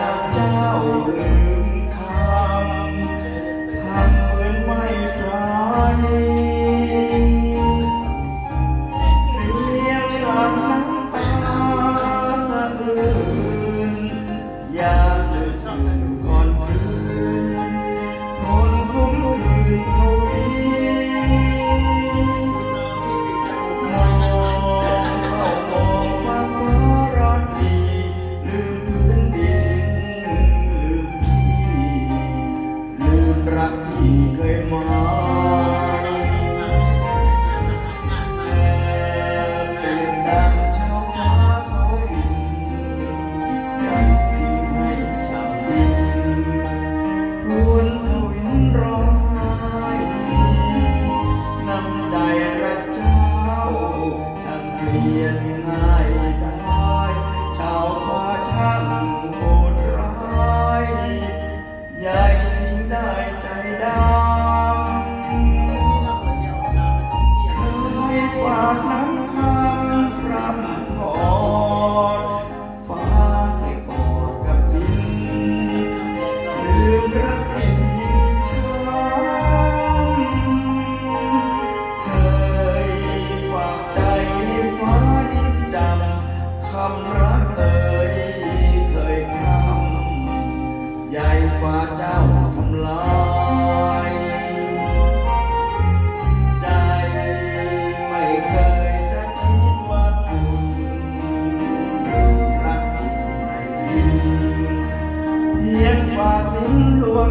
รับเจ้า ฟ้าเจ้าทำลายใจไม่เคยจะคิดว่าคุรักใครเพียงฝาทิ้งลวง